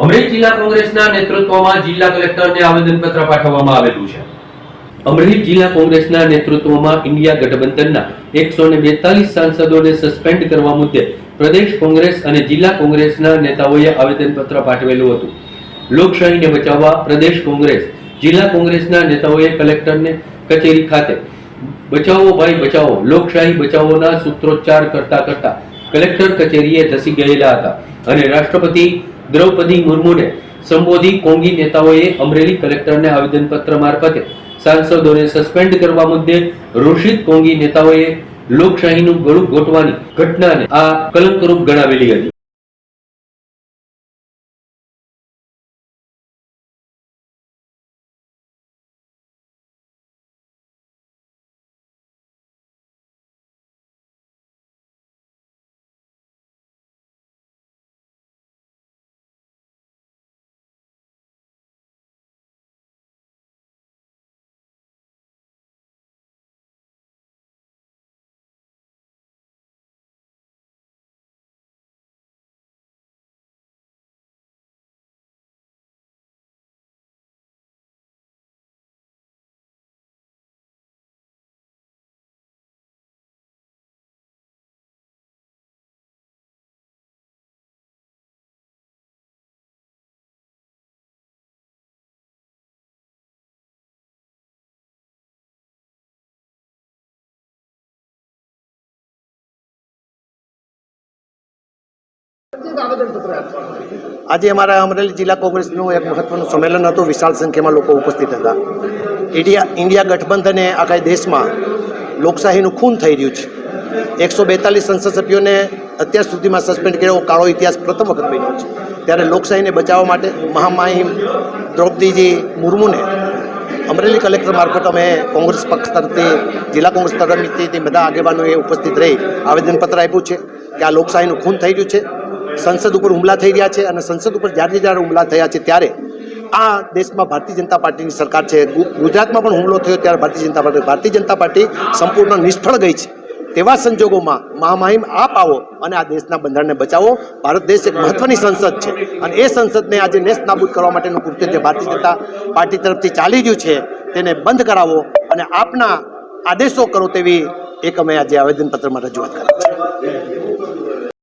અમરેલી જિલ્લા કોંગ્રેસના નેતૃત્વમાં જિલ્લા કલેક્ટરને આવેદનપત્ર પાઠવવામાં આવેલું છે. અમરેલી જિલ્લા કોંગ્રેસના નેતૃત્વમાં ઇન્ડિયા ગઠબંધનના એકસો બેતાલીસ સાંસદોને સસ્પેન્ડ કરવા મુદ્દે પ્રદેશ કોંગ્રેસ અને જિલ્લા કોંગ્રેસના નેતાઓએ આવેદનપત્ર પાઠવેલું હતું. લોકશાહીને બચાવવા પ્રદેશ કોંગ્રેસ, જિલ્લા કોંગ્રેસના નેતાઓએ કલેક્ટરને કચેરી ખાતે બચાવો ભાઈ બચાવો, લોકશાહી બચાવોના સૂત્રોચ્ચાર કરતા કરતા કલેક્ટર કચેરીએ ધસી ગયેલા હતા અને રાષ્ટ્રપતિ દ્રૌપદી મુર્મુને સંબોધી કોંગી નેતાઓએ અમરેલી કલેક્ટરને આવેદનપત્ર મારફતે સાંસદોને સસ્પેન્ડ કરવા મુદ્દે રોષિત કોંગી નેતાઓએ લોકશાહીનું ગળું ઘોટવાની ઘટનાને આ કલંકરૂપ ગણાવેલી હતી. આજે અમારા અમરેલી જિલ્લા કોંગ્રેસનું એક મહત્વનું સંમેલન હતું. વિશાળ સંખ્યામાં લોકો ઉપસ્થિત હતા. ઇન્ડિયા ઇન્ડિયા ગઠબંધને આખા દેશમાં લોકશાહીનું ખૂન થઈ રહ્યું છે. એકસો બેતાલીસ સંસદ સભ્યોને અત્યાર સુધીમાં સસ્પેન્ડ કર્યો. કાળો ઇતિહાસ પ્રથમ વખત બન્યો છે. ત્યારે લોકશાહીને બચાવવા માટે મહામાહિમ દ્રૌપદીજી મુર્મુને અમરેલી કલેક્ટર મારફત અમે કોંગ્રેસ પક્ષ તરફથી, જિલ્લા કોંગ્રેસ તરફથી બધા આગેવાનોએ ઉપસ્થિત રહી આવેદનપત્ર આપ્યું છે કે આ લોકશાહીનું ખૂન થઈ રહ્યું છે. સંસદ ઉપર હુમલા થઈ રહ્યા છે અને સંસદ ઉપર જ્યારે જ્યારે હુમલા થયા છે ત્યારે આ દેશમાં ભારતીય જનતા પાર્ટીની સરકાર છે. ગુજરાતમાં પણ હુમલો થયો ત્યારે ભારતીય જનતા પાર્ટી, ભારતીય જનતા પાર્ટી સંપૂર્ણ નિષ્ફળ ગઈ છે. તેવા સંજોગોમાં મહામહિમ આપ આવો અને આ દેશના બંધારણને બચાવો. ભારત દેશ એક મહત્વની સંસદ છે અને એ સંસદને આજે નેસ્ત નાબૂદ કરવા માટેનું કૃત્ય જે ભારતીય જનતા પાર્ટી તરફથી ચાલી રહ્યું છે તેને બંધ કરાવો અને આપના આદેશો કરો તેવી એક અમે આજે આવેદનપત્રમાં રજૂઆત કરી. છે